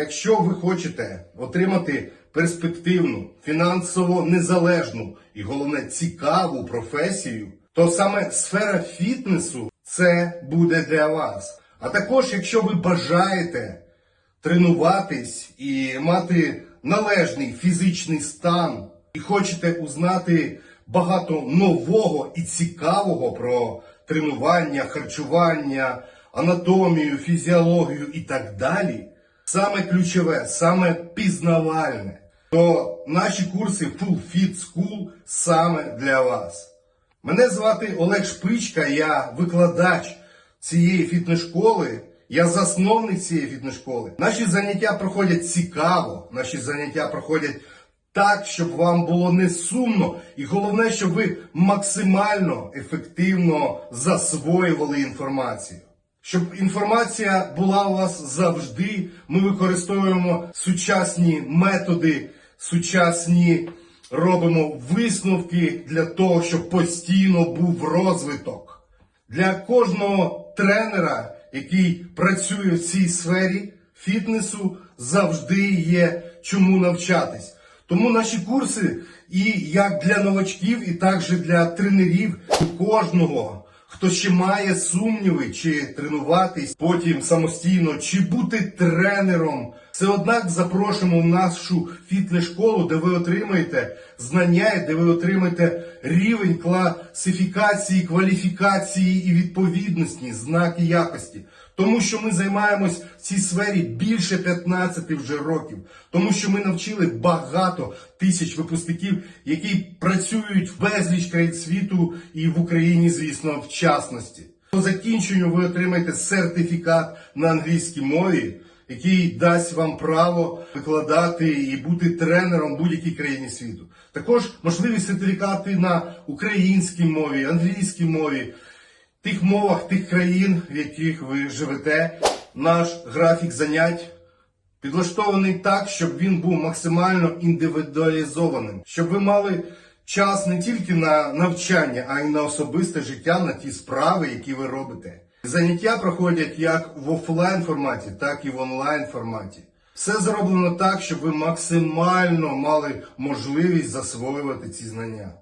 Якщо ви хочете отримати перспективну, фінансово незалежну і головне цікаву професію, то саме сфера фітнесу це буде для вас. А також, якщо ви бажаєте тренуватись і мати належний фізичний стан, і хочете узнати багато нового і цікавого про тренування, харчування, анатомію, фізіологію і так далі, саме ключове, саме пізнавальне, то наші курси Full Fit School саме для вас. Мене звати Олег Шпичка, я викладач цієї фітнес-школи, я засновник цієї фітнес-школи. Наші заняття проходять цікаво, наші заняття проходять так, щоб вам було не сумно, і головне, щоб ви максимально ефективно засвоювали інформацію. Щоб інформація була у вас завжди, ми використовуємо сучасні методи, сучасні робимо висновки для того, щоб постійно був розвиток. Для кожного тренера, який працює в цій сфері фітнесу, завжди є чому навчатись. Тому наші курси і як для новачків, і також для тренерів кожного, хто ще має сумніви, чи тренуватись потім самостійно, чи бути тренером. Все однак запрошуємо в нашу фітнес-школу, де ви отримаєте знання, де ви отримаєте рівень класифікації, кваліфікації і відповідності, знаки якості. Тому що ми займаємось в цій сфері більше 15 вже років, тому що ми навчили багато тисяч випускників, які працюють безліч країн світу і в Україні, звісно, в частності. По закінченню ви отримаєте сертифікат на англійській мові, який дасть вам право викладати і бути тренером будь-якій країні світу. Також можливі сертифікати на українській мові, англійській мові тих мовах тих країн, в яких ви живете. Наш графік занять підлаштований так, щоб він був максимально індивідуалізованим, щоб ви мали час не тільки на навчання, а й на особисте життя, на ті справи, які ви робите. Заняття проходять як в офлайн форматі, так і в онлайн форматі. Все зроблено так, щоб ви максимально мали можливість засвоювати ці знання.